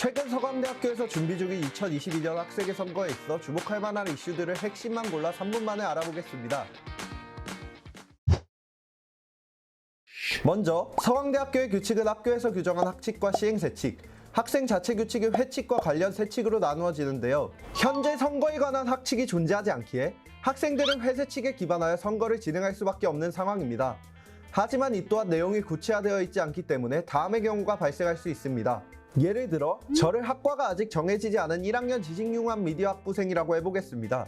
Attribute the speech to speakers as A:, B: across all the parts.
A: 최근 서강대학교에서 준비 중인 2022년 학생회 선거에 있어 주목할 만한 이슈들을 핵심만 골라 3분 만에 알아보겠습니다. 먼저 서강대학교의 규칙은 학교에서 규정한 학칙과 시행세칙, 학생 자체 규칙의 회칙과 관련 세칙으로 나누어지는데요. 현재 선거에 관한 학칙이 존재하지 않기에 학생들은 회세칙에 기반하여 선거를 진행할 수밖에 없는 상황입니다. 하지만 이 또한 내용이 구체화되어 있지 않기 때문에 다음의 경우가 발생할 수 있습니다. 예를 들어 저를 학과가 아직 정해지지 않은 1학년 지식융합 미디어 학부생이라고 해보겠습니다.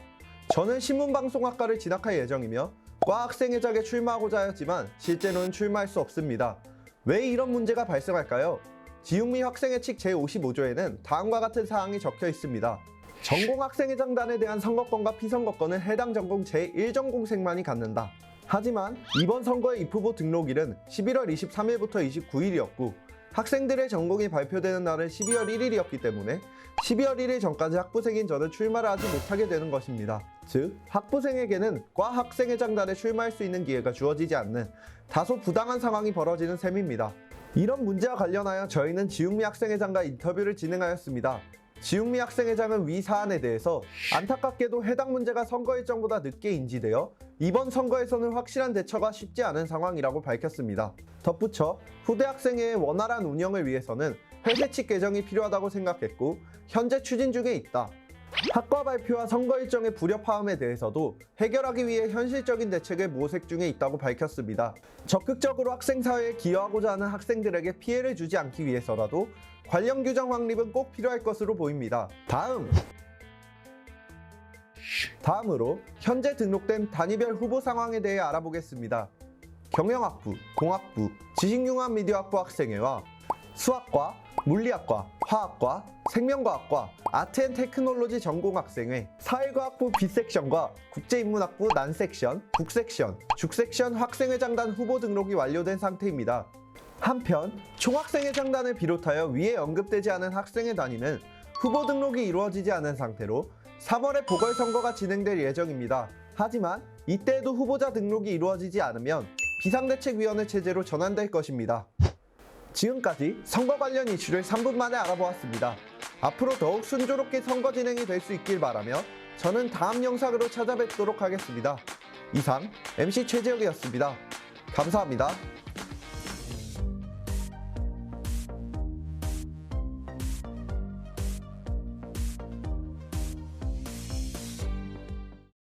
A: 저는 신문방송학과를 진학할 예정이며 과 학생회장에 출마하고자 하였지만 실제로는 출마할 수 없습니다. 왜 이런 문제가 발생할까요? 지육미 학생회칙 제55조에는 다음과 같은 사항이 적혀 있습니다. 전공학생회장단에 대한 선거권과 피선거권은 해당 전공 제1전공생만이 갖는다. 하지만 이번 선거의 입후보 등록일은 11월 23일부터 29일이었고 학생들의 전공이 발표되는 날은 12월 1일이었기 때문에 12월 1일 전까지 학부생인 저는 출마를 하지 못하게 되는 것입니다. 즉, 학부생에게는 과 학생회장단에 출마할 수 있는 기회가 주어지지 않는 다소 부당한 상황이 벌어지는 셈입니다. 이런 문제와 관련하여 저희는 지웅미 학생회장과 인터뷰를 진행하였습니다. 지웅미 학생회장은 위 사안에 대해서 안타깝게도 해당 문제가 선거 일정보다 늦게 인지되어 이번 선거에서는 확실한 대처가 쉽지 않은 상황이라고 밝혔습니다. 덧붙여 후대 학생회의 원활한 운영을 위해서는 회계칙 개정이 필요하다고 생각했고 현재 추진 중에 있다. 학과 발표와 선거 일정의 불협화음에 대해서도 해결하기 위해 현실적인 대책을 모색 중에 있다고 밝혔습니다. 적극적으로 학생사회에 기여하고자 하는 학생들에게 피해를 주지 않기 위해서라도 관련 규정 확립은 꼭 필요할 것으로 보입니다. 다음! 다음으로 현재 등록된 단위별 후보 상황에 대해 알아보겠습니다. 경영학부, 공학부, 지식융합 미디어학부 학생회와 수학과, 물리학과, 화학과, 생명과학과, 아트앤테크놀로지 전공학생회, 사회과학부 B섹션과 국제인문학부 난섹션, 북섹션, 죽섹션 학생회장단 후보 등록이 완료된 상태입니다. 한편 총학생회 장단을 비롯하여 위에 언급되지 않은 학생회 단위는 후보 등록이 이루어지지 않은 상태로 3월에 보궐선거가 진행될 예정입니다. 하지만 이때에도 후보자 등록이 이루어지지 않으면 비상대책위원회 체제로 전환될 것입니다. 지금까지 선거 관련 이슈를 3분 만에 알아보았습니다. 앞으로 더욱 순조롭게 선거 진행이 될 수 있길 바라며 저는 다음 영상으로 찾아뵙도록 하겠습니다. 이상 MC 최재혁이었습니다. 감사합니다.